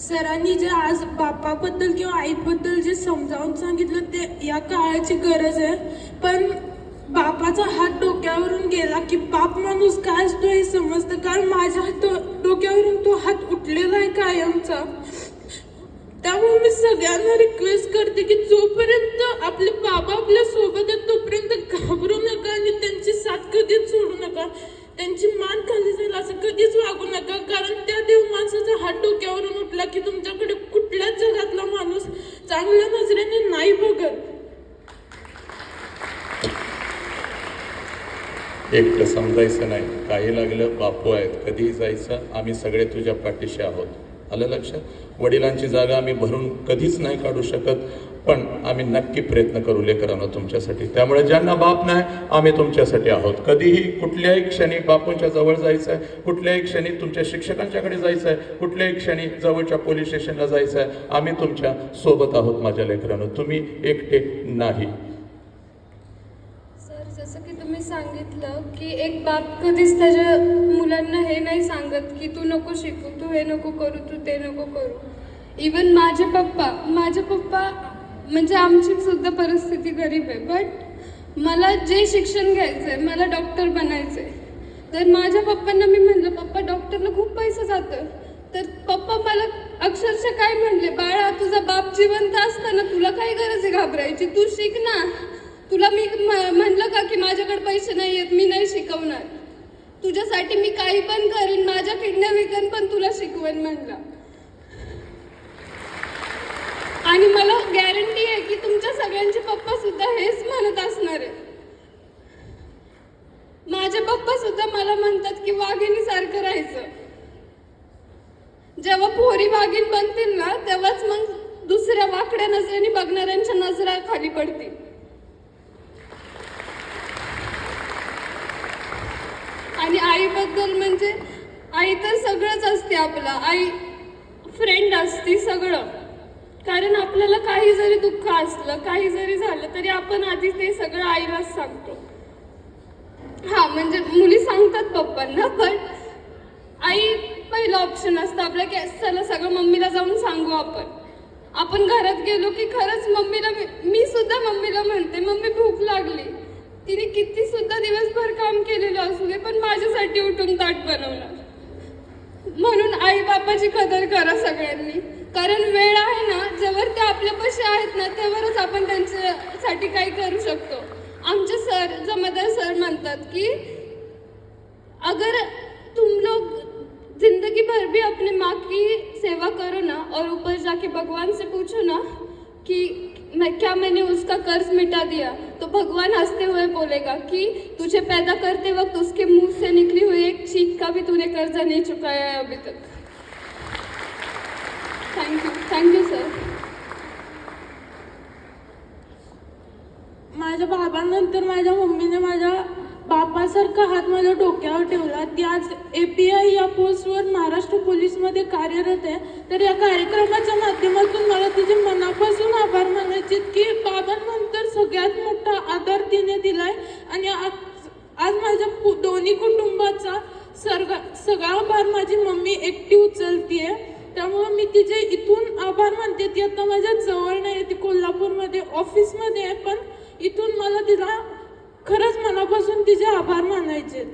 सरांनी जे आज बापाबद्दल किंवा आईबद्दल जे समजावून सांगितलं ते या काळाची गरज आहे. पण बापाचा हात डोक्यावरून गेला की बाप माणूस काय असतो हे समजतं. कारण माझ्या हात डोक्यावरून तो हात उठलेला आहे कायमचा. त्यामुळे मी सगळ्यांना रिक्वेस्ट करते की जोपर्यंत आपले बाबा आपल्यासोबत आहेत तोपर्यंत घाबरू नका आणि त्यांची साथ कधीच सोडू नका. त्यांची मान खाली जाईल असं कधीच वागू नका. कारण त्या देव माणसाचा हात डोक्यावरून उठला की तुमच्याकडे कुठल्याच जगातला माणूस चांगल्या नजरेने नाही बघत. एकटं समजायचं नाही. काही लागलं बापू आहेत. कधीही जायचं आम्ही सगळे तुझ्या पाठीशी आहोत. आलं लक्षात? वडिलांची जागा आम्ही भरून कधीच नाही काढू शकत. पण आम्ही नक्की प्रयत्न करू लेकरांना तुमच्यासाठी. त्यामुळे ज्यांना बाप नाही आम्ही तुमच्यासाठी आहोत. कधीही कुठल्याही क्षणी बापूंच्या जवळ जायचं आहे कुठल्याही क्षणी तुमच्या शिक्षकांच्याकडे जायचं आहे कुठल्याही क्षणी जवळच्या पोलीस स्टेशनला जायचं आहे आम्ही तुमच्यासोबत आहोत माझ्या लेकरांना. तुम्ही एकटे नाही. सर जसं की तुम्ही सांगितलं की एक बाप कधीच त्याच्या मुलांना हे नाही सांगत की तू नको शिकू तू हे नको करू तू ते नको करू. इवन माझे पप्पा माझे पप्पा म्हणजे आमची सुद्धा परिस्थिती गरीब आहे. बट मला जे शिक्षण घ्यायचं आहे मला डॉक्टर बनायचं आहे तर माझ्या पप्पांना मी म्हणलं पप्पा डॉक्टरला खूप पैसा जातं. तर पप्पा मला अक्षरशः काय म्हणले बाळा तुझा बाप जिवंत असताना तुला काय गरज आहे घाबरायची? तू शिक ना. तुला मी म्हणलं का की माझ्याकडे पैसे नाही आहेत मी नाही शिकवणार. तुझ्यासाठी मी काही पण करीन माझ्या किडण्या विकन पण तुला शिकवेन म्हणलं. आणि मला गॅरंटी आहे की तुमच्या सगळ्यांचे पप्पा सुद्धा हेच म्हणत असणार आहे माझे पप्पा सुद्धा मला म्हणतात की वाघिणी सारखं राहायचं. जेव्हा पोरी वाघीण बनतील ना तेव्हाच मग दुसऱ्या वाकड्या नजरेने बघणाऱ्यांच्या नजरा खाली पडतील. आणि आईबद्दल म्हणजे आई तर सगळंच असते आपलं. आई फ्रेंड असते सगळं. कारण आपल्याला काही जरी दुःख असलं काही जरी झालं तरी आपण आधी ते सगळं आईलाच सांगतो. हा म्हणजे मुली सांगतात पप्पांना पण आई पहिलं ऑप्शन असतं आपलं की चला सगळं मम्मीला जाऊन सांगू आपण. आपण घरात गेलो की खरंच मम्मीला मी- मी सुद्धा मम्मीला म्हणते मम्मी भूक लागली. तिने किती सुद्धा दिवसभर काम केलेलं असू दे पण माझ्यासाठी उठून ताट बनवलं. म्हणून आई बापाची कदर करा सगळ्यांनी. कारण वेळ आहे ना जेव्हा ते आपल्यापाशी आहेत ना तेव्हाच आपण त्यांच्यासाठी काही करू शकतो. आमचे सर जमादार सर म्हणतात की अगर तुम लोग जिंदगी भर भी अपने माँ की सेवा करो ना और ऊपर जाके भगवान से पूछो ना कि मैं क्या मैंने उसका कर्ज मिटा दिया तो भगवान हंसते हुए बोलेगा कि तुझे पैदा करते वक्त उसके मुंह से निकली हुई एक चीख का भी तूने कर्जा नहीं चुकाया है अभी तक। थँक्यू सर माझ्या बाबांनंतर माझ्या मम्मीने माझ्या बापासारखा हात माझ्या डोक्यावर ठेवला. ती आज ए पी आय या पोस्टवर महाराष्ट्र पोलीसमध्ये कार्यरत आहे. तर या कार्यक्रमाच्या माध्यमातून मला तिचे मनापासून आभार मानायचे की बाबांनंतर सगळ्यात मोठा आदर तिने दिलाय. आणि आज आज माझ्या पु- दोन्ही कुटुंबाचा सर्ग सगळा भार माझी मम्मी एकटी त्यामुळं मी तिचे इथून आभार मानते. ती आता माझ्या जवळ नाही ती कोल्हापूरमध्ये ऑफिसमध्ये आहे पण इथून मला तिला खरंच मनापासून तिचे आभार मानायचे